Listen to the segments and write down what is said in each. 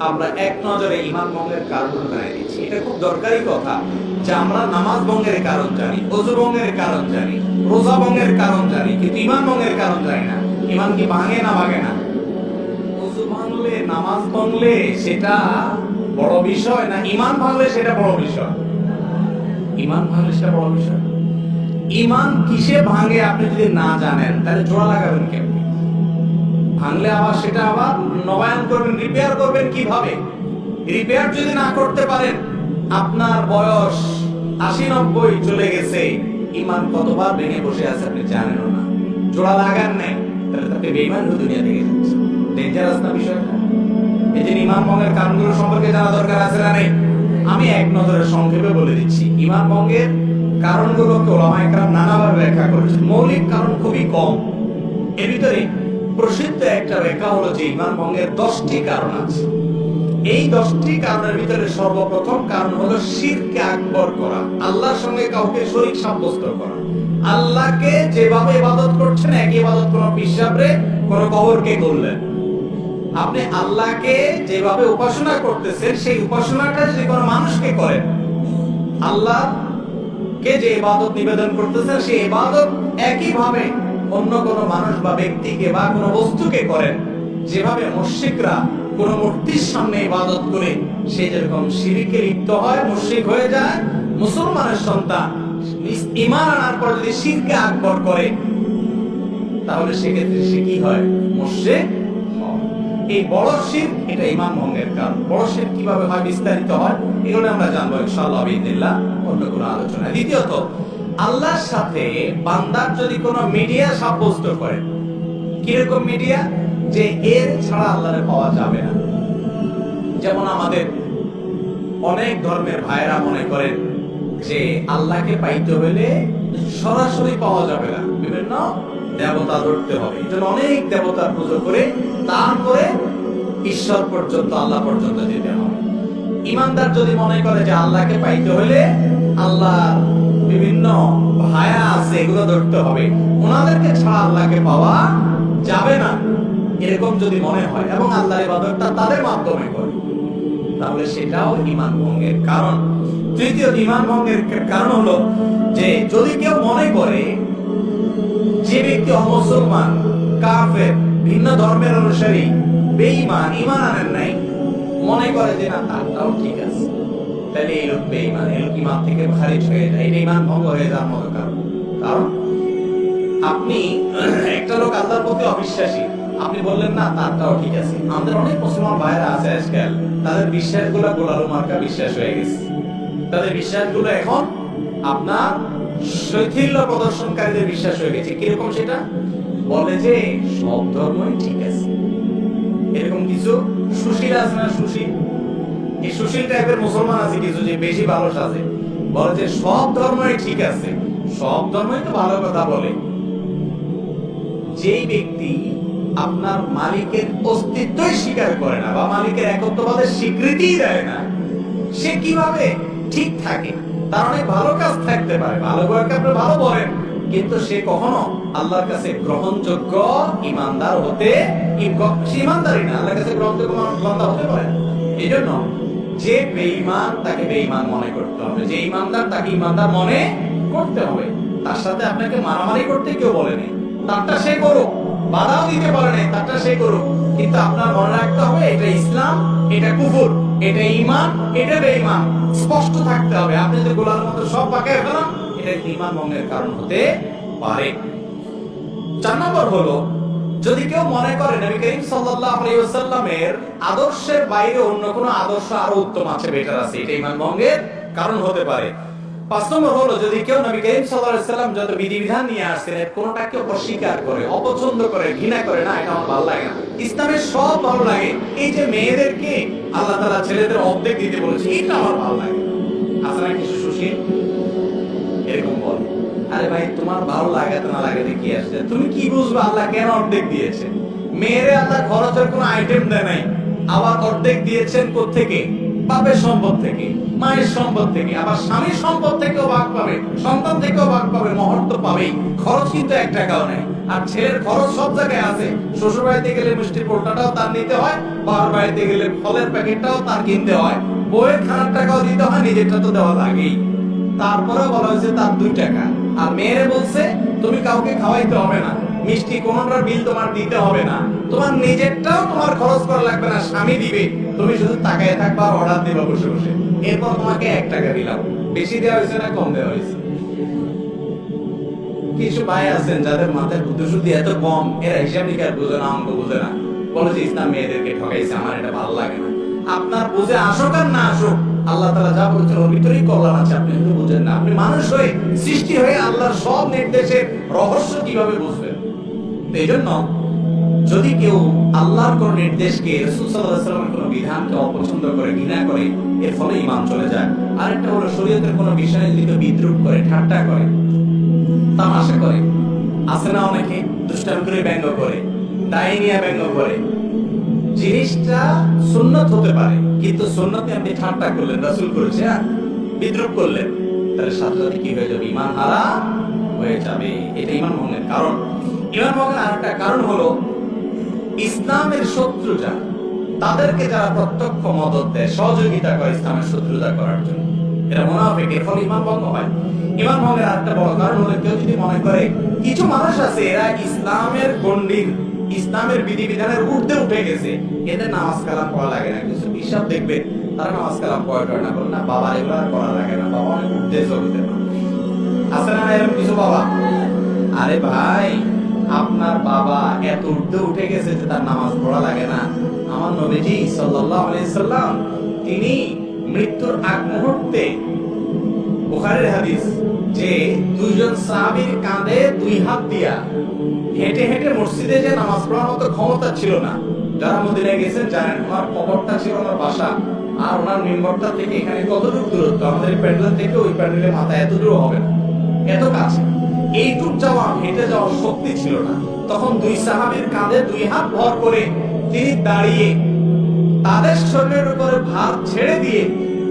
আমরা এক নজরে ইমান ভঙ্গের কারণ জানিয়ে দিচ্ছি। এটা খুব দরকারি কথা যে আমরা নামাজ ভঙ্গের কারণ জানি অজু ভঙ্গের কারণ জানি, রোজা ভঙ্গের কারণ জানি, কিন্তু ইমান ভঙ্গের কারণ জানি না। ইমান কি ভাঙে না ভাঙে না? অজু ভাঙলে, নামাজ ভাঙলে সেটা বড় বিষয় না ইমান ভাঙলে সেটা বড় বিষয়? ইমান ভাঙলে সেটা বড় বিষয়। ইমান কিসে ভাঙে আপনি যদি না জানেন, তাহলে জোড়া লাগাবেন কেমনি ভাঙলে আবার সেটা আবার নবায়ন করবেন রিপেয়ার করবেন কীভাবে? রিপেয়ার যদি না করতে পারেন, আপনার বয়স আশি নব্বই চলে গেছে। ইমান কতবার ভেঙে বসে আছে আপনি জানেন না। জোড়া লাগান নাই, তাহলে তাকে বেইমান দুনিয়া থেকে ডেঞ্জারাস না বিষয়টা? এই যে ইমান ভঙ্গের কারণগুলো সম্পর্কে জানা দরকার আছে না নেই? আমি এক নজরে সংক্ষেপে বলে দিচ্ছি। ইমান ভঙ্গের কারণগুলোকে ওলামা একরাম নানাভাবে ব্যাখ্যা করেছেন। মৌলিক কারণ খুবই কম। এর ভিতরে প্রসিদ্ধ একটা রেখা হলো যে ইমান ভঙ্গের দশটি কারণ আছে। এই দশটি কারণের ভিতরে সর্বপ্রথম কারণ হলো শিরকে আকবর করা, আল্লাহর সঙ্গে কাউকে শরীক সাব্যস্ত করা। আল্লাহকে যেভাবে ইবাদত করছেন, একই ইবাদত কোন পিসাবরে কোন কবরকে করলেন আপনি আল্লাহকে যেভাবে উপাসনা করতেছেন, সেই উপাসনাটা যদি কোনো মানুষকে করেন আল্লাহ কে যে ইবাদত নিবেদন করতেছেন, সেই ইবাদত একই ভাবে অন্য কোনো মানুষ বা ব্যক্তিকে বা কোনো বস্তুকে করেন, যেভাবে মুশরিকরা কোন মূর্তির সামনে ইবাদত করে, সে যেরকম শিরিকে লিপ্ত হয়, মুশরিক হয়ে যায়, মুসলমানের সন্তান ইমান আনার পর যদি আকবর করে, তাহলে সেক্ষেত্রে সে কি হয়? মুশরিক এই বড় শির, এটা ইমান ভঙ্গের কারণ। বড় শির কীভাবে হয়, বিস্তারিত হয়, এগুলো আমরা জানব ইনশাআল্লাহ বিদিল্লাহ অন্য কোনো আলোচনা দ্বিতীয়ত আল্লাহর সাথে বান্দার যদি কোনো মিডিয়া সাব্যস্ত করে, কীরকম মিডিয়া? যে এর ছাড়া আল্লাহরে পাওয়া যাবে না। যেমন আমাদের অনেক ধর্মের ভাইরা মনে করেন যে আল্লাহকে পাইতে হলে সরাসরি পাওয়া যাবে না। বিভিন্ন দেবতা ধরতে হবে। এই অনেক দেবতার পুজো করে তারপরে ঈশ্বর পর্যন্ত, আল্লাহ পর্যন্ত যেতে হবে। ইমানদার যদি মনে করে যে আল্লাহকে পাইতে হলে আল্লাহ বিভিন্ন ভায়া আছে, এগুলো ধরতে হবে। ওনাদেরকে ছাড়া আল্লাহকে পাওয়া যাবে না, এরকম যদি মনে হয় এবং আল্লাহর ইবাদতটা তাদের মাধ্যমে করে, তাহলে সেটাও ইমান ভঙ্গের কারণ। তৃতীয় ইমান ভঙ্গের কারণ হলো যে, যদি কেউ মনে করে যে ব্যক্তি অমুসলমান, কাফের, ভিন্ন ধর্মের অনুসারী, বেঈমান ইমান আনেন নাই, মনে করে যে না তারটাও ঠিক আছে। তাহলে এই লোক বেঈমান এই লোক ইমান থেকে খারিজ হয়ে যায়। এটা ইমান ভঙ্গ হয়ে যাওয়ার মতো কারণ কারণ আপনি একটা লোক আল্লাহর প্রতি অবিশ্বাসী। আপনি বললেন, না তারটাও ঠিক আছে। আমাদের অনেক মুসলমান ভাইরা আছে আজকাল। তাদের বিশ্বাসগুলো গোলালু মার্কা বিশ্বাস হয়ে গেছে। তাদের বিশ্বাসগুলো এখন আপনার শৈথিল্য প্রদর্শনকারীদের বিশ্বাস হয়ে গেছে। কীরকম সেটা? বলে যে সব ধর্মই ঠিক আছে। এরকম কিছু সুশীল আছে না সুশীল? এই সুশীল টাইপের মুসলমান আছে কিছু যে বেশি ভালো সাজে। বলে যে সব ধর্মই ঠিক আছে। সব ধর্মই তো ভালো কথা বলে। যেই ব্যক্তি আপনার মালিকের অস্তিত্বই স্বীকার করে না বা মালিকের একত্ববাদের স্বীকৃতি দেয় না, সে কীভাবে ঠিক থাকে? তার অনেক ভালো কাজ থাকতে পারে। ভালো কয়েকটা আপনি ভালো বলেন। কিন্তু সে কখনো আল্লাহর কাছে গ্রহণযোগ্য ইমানদার হতে ইমানদারই না। আল্লাহর কাছে গ্রহণযোগ্য হতে পারে এই জন্য যে বেঈমান তাকে বেঈমান মনে করতে হবে। যে ইমানদার তাকে ইমানদার মনে করতে হবে। তার সাথে আপনাকে মারামারি করতে কেউ বলেনি তারটা সে করুক, বাধাও দিতে পারে নাই, তারটা সে করুক। কিন্তু আপনার মনে রাখতে হবে, এটা ইসলাম, এটা কুফুর, এটা ইমান এটা বেঈমান। স্পষ্ট থাকতে হবে। আপনি যদি গোলার মতো সব পাকায় ফেলান এটা ইমান ভঙ্গের কারণ হতে পারে। চার নম্বর হলো যদি কেউ মনে করে নবী করিম সাল্লাল্লাহু আলাইহি ওয়াসাল্লামের আদর্শের বাইরে অন্য কোনো আদর্শ আরও উত্তম আছে বেটার আছে, এটা ইমান ভঙ্গের কারণ হতে পারে। পাঁচ নম্বর হলো, যদি কেউ নবী করিম সাল্লাল্লাহু আলাইহি ওয়াসাল্লাম যত বিধিবিধান নিয়ে আসছেন কোনোটাকে অস্বীকার করে, অপছন্দ করে, ঘৃণা করে না, এটা আমার ভালো লাগে না। ইসলামের সব ভালো লাগে। এই যে মেয়েদেরকে আল্লাহ তাআলা ছেলেদের অর্ধেক দিতে বলেছে, এটা আমার ভালো লাগে আসলে কিছু সুশীল? আরে ভাই, তোমার ভালো লাগাতে না লাগাতে কি আসছে তুমি কি বুঝবে আল্লাহ কেন অর্ধেক দিয়েছে? মেয়েরে আল্লাহ খরচের কোনো আইটেম দেয় নাই। আবার অর্ধেক দিয়েছেন থেকে বাপের সম্পদ থেকে, মায়ের সম্পদ থেকে, আবার স্বামীর সম্পদ থেকেও ভাগ পাবে, সন্তান থেকেও ভাগ পাবে মহর তো পাবেই। খরচ কিন্তু এক টাকাও নেই আর ছেলের খরচ সব জায়গায় আছে। শ্বশুর বাড়িতে গেলে মিষ্টির পোটাটাও তার নিতে হয়, বাবার বাড়িতে গেলে ফলের প্যাকেটটাও তার কিনতে হয়। বইয়ের খানার টাকাও দিতে হয়, নিজেরটা তো দেওয়া লাগেই। তারপরে বলা হয়েছে তার দুই টাকা। আর মেয়েরে বলছে, তুমি কাউকে খাওয়াইতে হবে না। মিষ্টি কোনটার বিল তোমার দিতে হবে না। তোমার নিজেরটাও তোমার খরচ করা লাগবে না, স্বামী দিবে। তুমি শুধু তাকায় থাকবা অর্ডার দিবা বসে বসে। এরপর তোমাকে এক টাকা দিলাম। বেশি দেওয়া হয়েছে না, কম দেওয়া হয়েছে। কিছু ভাই আছেন যাদের মাথায় বুদ্ধি এত কম। এরা হিসাব নিকাশ বুঝে না, অঙ্ক বুঝে না। বলে যে ইসলাম মেয়েদেরকে ঠকাইছে, আমার এটা ভালো লাগে না। আপনার বুঝে আসুক আর না আসুক, আল্লাহ তালা যা বলছেন ওর ভিতরেই কল্যাণ আছে, আপনি কিন্তু বুঝেন না। আপনি মানুষ হয়ে সৃষ্টি হয়ে আল্লাহর সব নির্দেশের রহস্য কীভাবে বুঝবেন? এই জন্য যদি কেউ আল্লাহর কোন নির্দেশকে রসুল সাল্লাহ সাল্লামের কোন বিধানকে অপছন্দ করে, ঘৃণা করে, এর ফলে ইমান চলে যায়। আরেকটা হলো শরীয়তের কোন বিষয়ে যদি বিদ্রুপ করে, ঠাট্টা করে, তামাশা করে, আছে না অনেকে? দুষ্টামি করে ব্যঙ্গ করে, দায় নিয়ে ব্যঙ্গ করে জিনিসটা সুন্নত হতে পারে, কিন্তু সুন্নতে আপনি ঠাট্টা করলেন, রাসূল করেছে? বিদ্রুপ করলেন, তাহলে সাথে কি হয়ে যাবে? ইমান হারা হয়ে যাবে। এটা ইমান ভঙ্গের কারণ। ইমান ভঙ্গের আরেকটা কারণ হলো, ইসলামের তাদেরকে যারা প্রত্যক্ষ মদত দেয়, সহযোগিতা করে ইসলামের শত্রুতা করার জন্য। এরা মুনাফিক, এর ফলে ইমান ভঙ্গ হয়। ইমান ভঙ্গের বড় কারণ হলো, কেউ যদি মনে করে, কিছু মানুষ আছে, এরা ইসলামের গণ্ডির। ইসলামের বিধিবিধানের ঊর্ধ্বে উঠে গেছে। এদের নামাজ কালাম পড়া লাগে না কিছু হিসাব দেখবে, তারা নামাজ কালাম পড়া না বলে না বাবা এগুলো আর করা লাগে না, বাবা অনেক ঊর্ধ্বে জগতের মানুষ আছে না এরকম কিছু বাবা? আরে ভাই, আপনার বাবা এত উর্ধে উঠে গেছে যে তার নামাজ পড়া লাগে না। আমার নবীজি সাল্লাম, তিনি মৃত্যুর আগ মুহূর্তে বুখারীর হাদিস যে দুইজন সাহাবীর কাঁধে দুই হাত দিয়া হেঁটে হেঁটে মসজিদে যে নামাজ পড়ার মতো ক্ষমতা ছিল না, যারা মদিনায় গেছেন জানেন, ওনার কবরটা ছিল ওনার বাসা, আর ওনার মেম্বরটা থেকে এখানে কতটুকু দূরত্ব? আমাদের প্যান্ডেল থেকে ওই প্যান্ডেলের মাথা এত দূর হবে না, এত কাছে। এইটুক যাওয়া, হেঁটে যাওয়ার শক্তি ছিল না। তখন দুই সাহাবীর কাঁধে দুই হাত ভর করে তিনি দাঁড়িয়ে তাদের শরীরের উপরে ভার ছেড়ে দিয়ে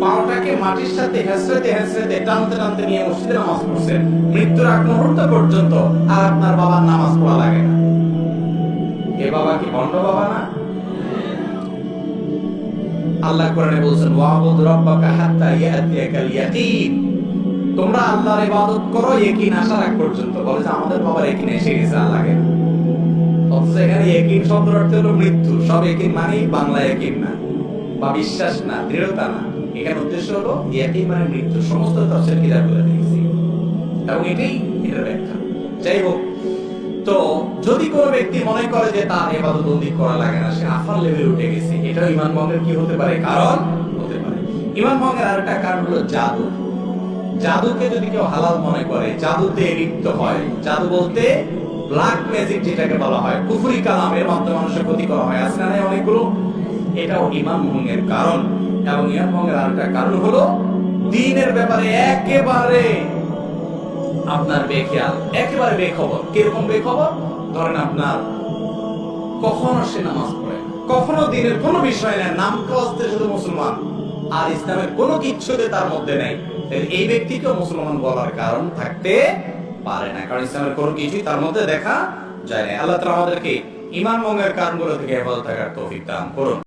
পাওটাকে মাটির সাথে হেসড়েতে হেসড়েতে টানতে টানতে নিয়ে মসজিদে নামাজ পড়ছেন মৃত্যুর আগ মুহূর্ত পর্যন্ত আর আপনার বাবার নামাজ পড়া লাগে না। এ বাবা কি ভণ্ড বাবা না? আল্লাহ কোরআনে বলছেন, ওয়াবুদ রাব্বাকা হাত্তা ইয়াতিয়াকাল ইয়াকিন তোমরা আল্লাহর ইবাদত করো ইয়াকিন আসার আগ পর্যন্ত। বলে যে আমাদের বাবার ইয়াকিন এসে গেছে, আর লাগে অথচ এখানে ইয়াকিন শব্দের অর্থ হলো মৃত্যু। সব ইয়াকিন মানে বাংলা ইয়াকিন না, বা বিশ্বাস না, দৃঢ়তা না। এখানে উদ্দেশ্য হলো ইয়াকিন মানে মৃত্যু সমস্ত তফসিল কিতাব বলে দিয়েছি। এবং এটাই এটার ব্যাখ্যা। যাই হোক, তো যদি কোনো ব্যক্তি মনে করে যে তার এবাদত বন্দি করা লাগে না, সে আফার লেভেলে উঠে গেছে, এটাও ইমান ভঙ্গের কি হতে পারে? কারণ হতে পারে। ইমান ভঙ্গের আরেকটা কারণ হলো জাদু। জাদুকে যদি কেউ হালাল মনে করে, জাদুতে লিপ্ত হয়, জাদু বলতে ব্ল্যাক ম্যাজিক যেটাকে বলা হয়, কুফরি কালামের মাধ্যমে মানুষের ক্ষতি করা হয়। নাই অনেকগুলো? এটাও ইমান ভঙ্গের কারণ। এবং ইমান ভঙ্গের আরেকটা কারণ হলো, দিনের ব্যাপারে একেবারে আপনার বেখেয়াল, একেবারে বেখবর। কীরকম বেখবর? ধরেন আপনার কখনো সে নামাজ পড়ে কখনো দিনের কোনো বিষয় নেই নাম কাস্তে শুধু মুসলমান। আর ইসলামের কোনো কিচ্ছুতে তার মধ্যে নেই। এই ব্যক্তিকে মুসলমান বলার কারণ থাকতে পারে না, কারণ ইসলামের কোনো কিছুই তার মধ্যে দেখা যায় না। আল্লাহ তাআলা আমাদেরকে ইমান মঙ্গের কারণগুলো থেকে হেফাজত থাকার তৌফিক দান করুন।